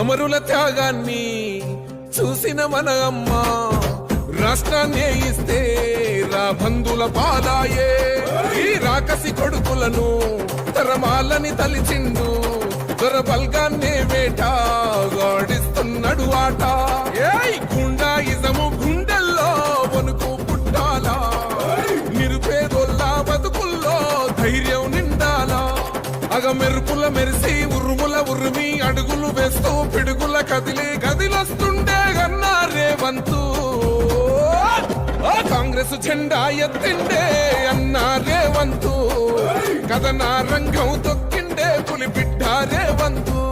అమరుల త్యాగాన్ని చూసిన మన అమ్మ రాష్ట్రాన్ని ఇస్తే రా బంధుల పాదాయే. ఈ రాకసి కొడుకులను తరమాలని తలిచిండు దొర బల్గాన్నే వేట మెరుపుల మెరిసి ఉరుముల ఉరిమి అడుగులు వేస్తూ పిడుగుల కదిలి గదిలొస్తుండే గన్నా రేవంతు. కాంగ్రెస్ జెండా ఎత్తిండే అన్న రేవంతు. కథనా రంగం తొక్కిండే పులి బిడ్డ రేవంతు.